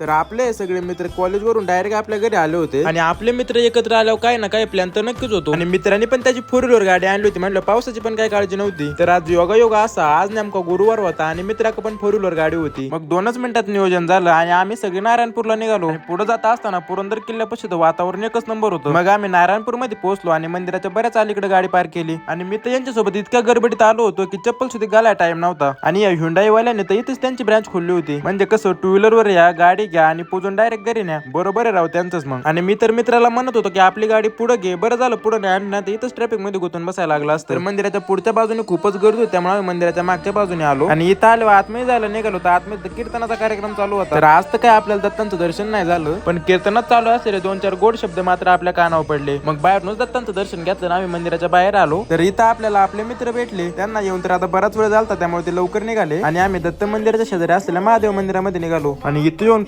तर आपले सगळे मित्र कॉलेजवरून डायरेक्ट आपल्या घरी आले होते. आणि आपले मित्र एकत्र आल्यावर काय ना काय प्लॅन तर नक्कीच होतो. आणि मित्रांनी पण त्याची फोर व्हीलर गाडी आणली होती. म्हणलं पावसाची पण काही काळजी नव्हती. तर आज योगा योगा असा आज नेमका गुरुवार होता आणि मित्राक पण फोर व्हीलर गाडी होती. मग दोनच मिनिटात नियोजन झालं आणि आम्ही सगळे नारायणपूरला निघालो. पुढे जात असताना पुरंदर किल्ल्यापाशी वातावरण एकच नंबर होतं. मग आम्ही नारायणपूरमध्ये पोहोचलो आणि मंदिराच्या बऱ्याच अलीकडे गाडी पार्क केली. आणि मी तर यांच्यासोबत इतक्या गडबडीत आलो होतो की चप्पल सुद्धा घालायला टाइम नव्हता. आणि या हुंडाई वाल्याने तर इथेच त्यांची ब्रांच खोलली होती. म्हणजे कसं टू व्हीलर वर या गाडी घ्या आणि पुजून डायरेक्ट घरी न्या. बरोबर आहे राव त्यांचंच मग. आणि मी तर मित्राला म्हणत होतो की आपली गाडी पुढे घे बरं झालं पुढे नाही आणि नाही इथंच ट्रॅफिकमध्ये गुंतून बसायला लागला असतं. मंदिराच्या पुढच्या बाजूने खूपच गर्दी होती त्यामुळे आम्ही मंदिराच्या मागच्या बाजूने आलो. आणि इथं आलो आतमध्ये झालं निघालो तर आतमध्ये कीर्तनाचा कार्यक्रम चालू होता. तर आज तर काय आपल्याला दत्तांचं दर्शन नाही झालं पण कीर्तनात चालू असलेले दोन चार गोड शब्द मात्र आपल्या कानावर पडले. मग बाहेरूनच दत्तांचं दर्शन घेतलं आम्ही मंदिराच्या बाहेर आलो. तर इथं आपल्याला आपले मित्र भेटले. त्यांना येऊन तर आता बराच वेळ झाला त्यामुळे ते लवकर निघाले. आणि आम्ही दत्त मंदिराच्या शेजारी असलेल्या महादेव मंदिरामध्ये निघालो. आणि इथं येऊन